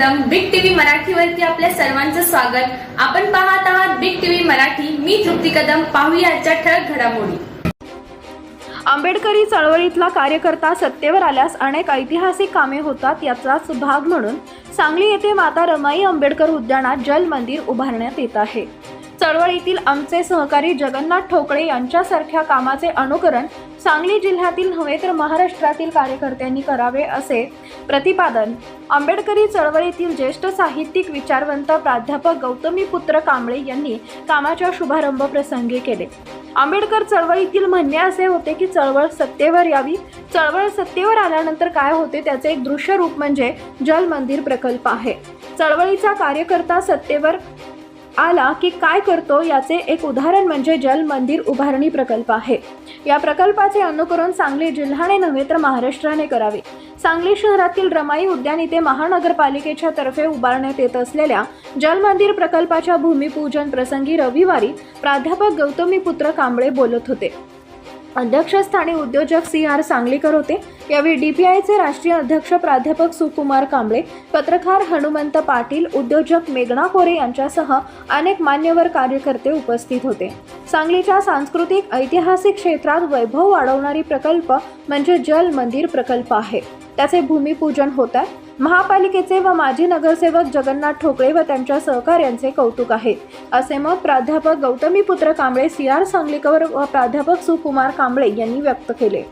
रम big TV मराठीवरती आपल्या सर्वांचं स्वागत. आपण पाहत आहात बिग टीव्ही मराठी. मी तृप्ती कदम. पाहूया आजच्या ठळक घडामोडी. आंबेडकरी चळवळीतला कार्यकर्ता सत्तेवर आल्यास अनेक ऐतिहासिक कामे होतात याचाच भाग म्हणून सांगली येथे माता रमाई आंबेडकर उद्यानात जल मंदिर उभारण्यात येत आहे. चळवळीतील आमचे सहकारी जगन्नाथ ठोकळे यांच्यासारख्या कामाचे अनुकरण सांगली जिल्ह्यातील नव्हे तर महाराष्ट्रातील कार्यकर्त्यांनी करावे असे प्रतिपादन. आंबेडकरी चळवळीतील ज्येष्ठ साहित्यिक विचारवंत प्राध्यापक गौतमीपुत्र कांबळे यांनी कामाच्या शुभारंभ प्रसंगी केले. आंबेडकर चळवळीतील म्हणणे असे होते की चळवळ सत्तेवर यावी. चळवळ सत्तेवर आल्यानंतर काय होते त्याचे एक दृश्य रूप म्हणजे जल मंदिर प्रकल्प आहे. चळवळीचा कार्यकर्ता सत्तेवर आला की काय करतो याचे एक उदाहरण म्हणजे जल मंदिर उभारणी प्रकल्प आहे. या प्रकल्पाचे अनुकरण सांगली जिल्ह्याने नव्हे तर महाराष्ट्राने करावे. सांगली शहरातील रमाई उद्यान इथे महानगरपालिकेच्या तर्फे उभारण्यात येत असलेल्या जलमंदिर प्रकल्पाच्या भूमिपूजन प्रसंगी रविवारी प्राध्यापक गौतमीपुत्र कांबळे बोलत होते. अध्यक्षस्थानी उद्योजक सी आर सांगलीकर होते. यावेळी डीपीआयचे राष्ट्रीय अध्यक्ष प्राध्यापक सुकुमार कांबळे पत्रकार हनुमंत पाटील उद्योजक मेघना कोरे यांच्यासह अनेक मान्यवर कार्यकर्ते उपस्थित होते. सांगलीच्या सांस्कृतिक ऐतिहासिक क्षेत्रात वैभव वाढवणारी प्रकल्प म्हणजे जल मंदिर प्रकल्प आहे. त्याचे भूमिपूजन होत आहे महापालिकेचे व माजी नगरसेवक जगन्नाथ ठोकळे व त्यांच्या सहकार्यांचे कौतुक आहे. असे मत प्राध्यापक गौतमीपुत्र कांबळे सी आर सांगलीकर व प्राध्यापक सुकुमार कांबळे यांनी व्यक्त केले.